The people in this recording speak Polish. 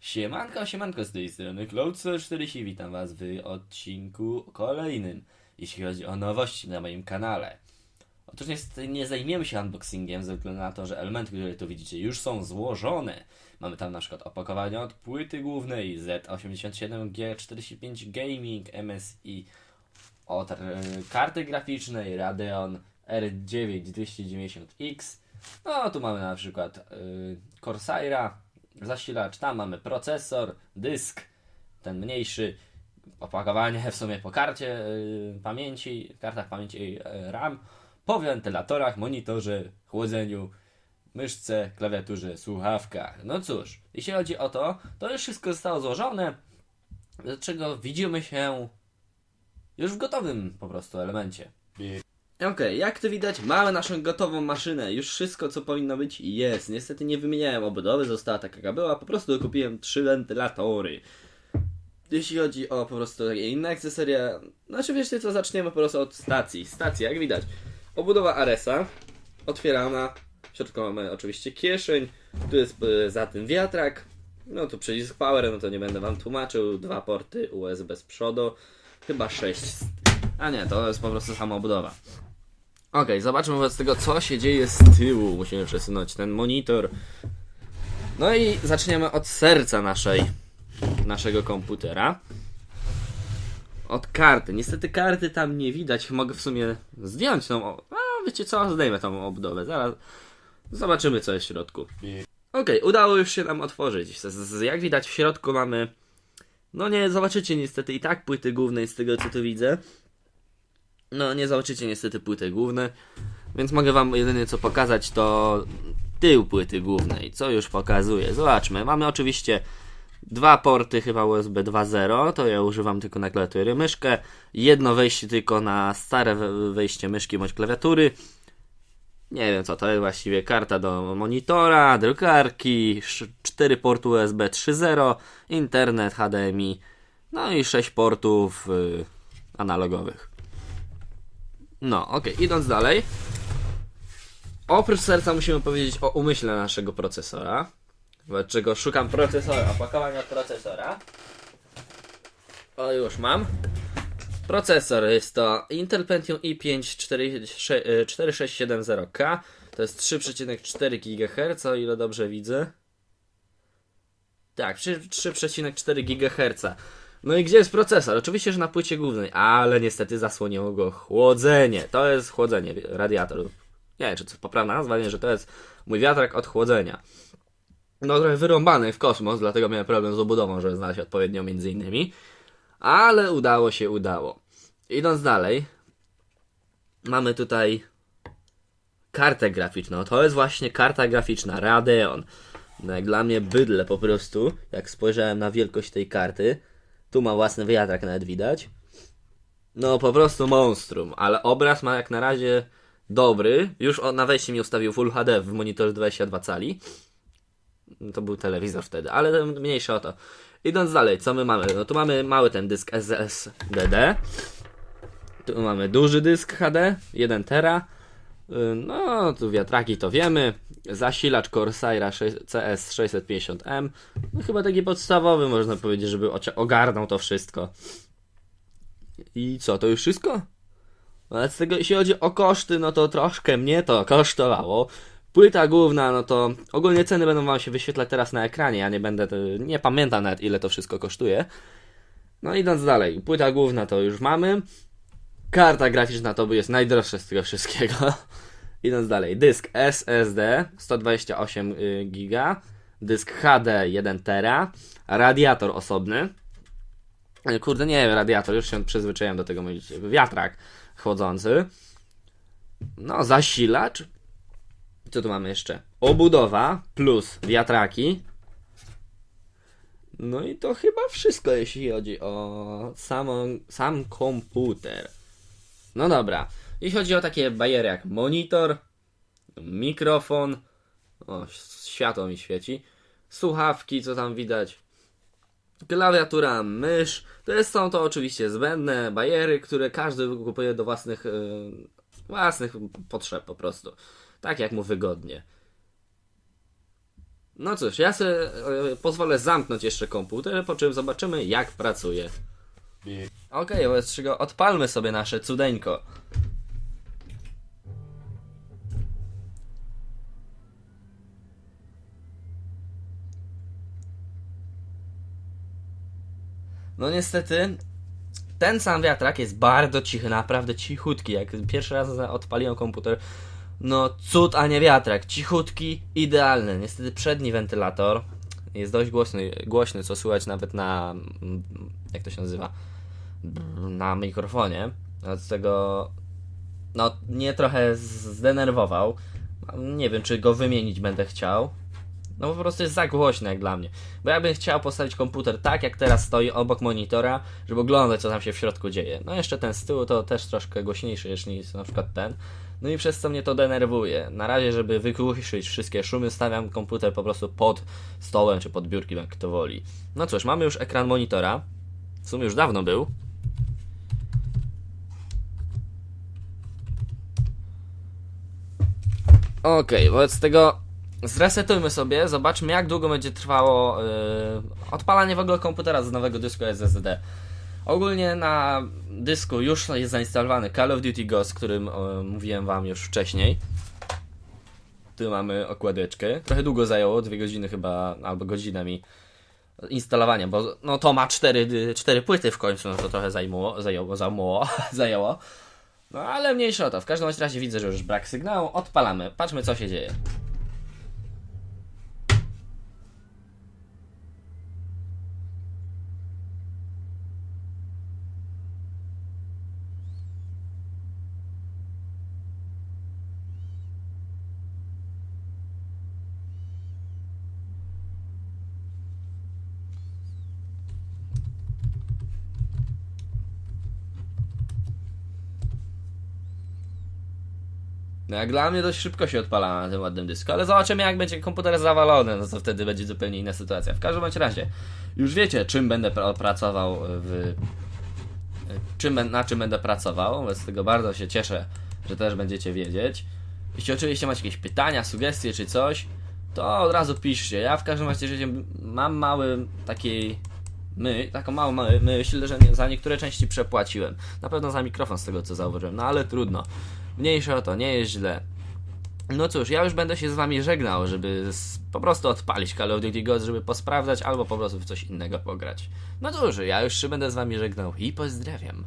Siemanko, siemanko z tej strony Cloud40 witam was w odcinku kolejnym, jeśli chodzi o nowości na moim kanale. Otóż nie zajmiemy się unboxingiem ze względu na to, że elementy, które tu widzicie już są złożone. Mamy tam na przykład opakowanie od płyty głównej Z87G45 Gaming MSI od e, karty graficznej Radeon R9 290X. No tu mamy na przykład y, Corsaira, zasilacz, tam mamy procesor, dysk, ten mniejszy, opakowanie w sumie po karcie y, pamięci, kartach pamięci y, RAM, po wentylatorach, monitorze, chłodzeniu, myszce, klawiaturze, słuchawkach. No cóż, jeśli chodzi o to, to już wszystko zostało złożone, do czego widzimy się już w gotowym po prostu elemencie. Okej, jak to widać, mamy naszą gotową maszynę. Już wszystko, co powinno być, jest. Niestety nie wymieniałem obudowy, została taka, jaka była. Po prostu kupiłem trzy wentylatory. Jeśli chodzi o po prostu takie inne akcesoria, znaczy wiecie co, zaczniemy po prostu od stacji. Stacja, jak widać, obudowa Aresa, otwierana. W środku mamy oczywiście kieszeń, tu jest e, za tym wiatrak. No tu przycisk power, no to nie będę wam tłumaczył. Dwa porty USB z przodu, chyba sześć. A nie, to jest po prostu sama obudowa. Okej, zobaczmy wobec tego, co się dzieje z tyłu. Musimy przesunąć ten monitor. No i zaczniemy od serca naszej, naszego komputera. Od karty. Niestety karty tam nie widać. Mogę w sumie zdjąć tą. o- A wiecie co? Zdejmę tą obudowę. Zaraz zobaczymy, co jest w środku. Okej, udało już się nam otworzyć. Jak widać, w środku mamy. No nie zobaczycie niestety i tak płyty głównej z tego, co tu widzę. No, nie zobaczycie niestety płyty główne, więc mogę wam jedynie co pokazać to tył płyty głównej, co już pokazuję. Zobaczmy, mamy oczywiście dwa porty chyba USB 2.0, to ja używam tylko na klawiatury myszkę, jedno wejście tylko na stare we- wejście myszki bądź klawiatury. Nie wiem co to jest właściwie, karta do monitora, drukarki, sz- cztery porty USB 3.0, internet HDMI, no i sześć portów y, analogowych. No, okej, idąc dalej. Oprócz serca musimy powiedzieć o umyśle naszego procesora. Wobec czego szukam procesora, opakowania procesora. O, już mam. Procesor jest to Intel Pentium i5 46- e, 4670K. To jest 3,4 GHz, o ile dobrze widzę. Tak, 3 3,4 GHz. No i gdzie jest procesor? Oczywiście, że na płycie głównej, ale niestety zasłoniło go chłodzenie. To jest chłodzenie radiatorów. Nie wiem, czy to poprawna nazwa, nie, że to jest mój wiatrak od chłodzenia. No trochę wyrąbany w kosmos, dlatego miałem problem z obudową, żeby znaleźć odpowiednią między innymi. Ale udało się, udało. Idąc dalej, mamy tutaj kartę graficzną. To jest właśnie karta graficzna Radeon. No jak dla mnie bydle po prostu, jak spojrzałem na wielkość tej karty, tu ma własny wiatrak nawet widać. No po prostu monstrum, ale obraz ma jak na razie dobry. Już na wejście mi ustawił Full HD w monitorze 22 cali. To był telewizor wtedy, ale mniejsza o to. Idąc dalej, co my mamy? No tu mamy mały ten dysk SSDD. Tu mamy duży dysk HD, 1 tera. Y, No, tu wiatraki to wiemy. Zasilacz Corsaira CS650M. No chyba taki podstawowy, można powiedzieć, żeby ogarnął to wszystko. I co, to już wszystko? Ale z tego, jeśli chodzi o koszty, no to troszkę mnie to kosztowało. Płyta główna, no to ogólnie ceny będą wam się wyświetlać teraz na ekranie. Ja nie będę, nie pamiętam nawet ile to wszystko kosztuje. No idąc dalej, płyta główna to już mamy. Karta graficzna to jest najdroższe z tego wszystkiego. Idąc dalej, dysk SSD 128 y, giga, dysk HD 1 tera, radiator osobny. Y, Kurde, nie wiem, radiator, już się przyzwyczaiłem do tego mówić. Wiatrak chłodzący. No, zasilacz. Co tu mamy jeszcze? Obudowa plus wiatraki. No i to chyba wszystko, jeśli chodzi o samą, sam komputer. No dobra. Jeśli chodzi o takie bajery jak monitor, mikrofon, o, światło mi świeci, słuchawki, co tam widać, klawiatura, mysz, to jest, są to oczywiście zbędne bajery, które każdy kupuje do własnych, e, własnych potrzeb po prostu. Tak jak mu wygodnie. No cóż, ja sobie e, pozwolę zamknąć jeszcze komputer, po czym zobaczymy jak pracuje. Okej, wobec czego odpalmy sobie nasze cudeńko. No niestety, ten sam wiatrak jest bardzo cichy, naprawdę cichutki. Jak pierwszy raz odpaliłem komputer, no cud, a nie wiatrak. Cichutki, idealny. Niestety przedni wentylator jest dość głośny, głośny co słychać nawet na, jak to się nazywa, na mikrofonie. Od tego, no mnie trochę zdenerwował. Nie wiem, czy go wymienić będę chciał. No po prostu jest za głośny jak dla mnie. Bo ja bym chciał postawić komputer tak, jak teraz stoi obok monitora, żeby oglądać, co tam się w środku dzieje. No jeszcze ten z tyłu to też troszkę głośniejszy niż na przykład ten. No i przez co mnie to denerwuje. Na razie, żeby wygłuszyć wszystkie szumy, stawiam komputer po prostu pod stołem czy pod biurkiem, jak kto woli. No cóż, mamy już ekran monitora. W sumie już dawno był. Okej, wobec tego zresetujmy sobie, zobaczmy jak długo będzie trwało yy, odpalanie w ogóle komputera z nowego dysku SSD. Ogólnie na dysku już jest zainstalowany Call of Duty Ghost, którym e, mówiłem wam już wcześniej. Tu mamy okładeczkę. Trochę długo zajęło, dwie godziny chyba, albo godzinę mi instalowania, bo no to ma cztery, cztery płyty w końcu, no to trochę zajmuło, zajęło, zajęło, zajęło. No ale mniejsza o to. W każdym razie widzę, że już brak sygnału. Odpalamy. Patrzmy co się dzieje. No jak dla mnie dość szybko się odpala na tym ładnym dysku, ale zobaczymy jak będzie komputer zawalony, no to wtedy będzie zupełnie inna sytuacja. W każdym bądź razie, już wiecie czym będę pra- pracował w... Czym, na czym będę pracował, więc z tego bardzo się cieszę, że też będziecie wiedzieć. Jeśli oczywiście macie jakieś pytania, sugestie czy coś, to od razu piszcie. Ja w każdym razie mam mały taki my, taką małą my, myśl, że za niektóre części przepłaciłem. Na pewno za mikrofon z tego co zauważyłem, no ale trudno. Mniejsze o to, nie jest źle. No cóż, ja już będę się z wami żegnał, żeby po prostu odpalić Call of Duty Ghost, żeby posprawdzać albo po prostu w coś innego pograć. No cóż, ja już się będę z wami żegnał i pozdrawiam.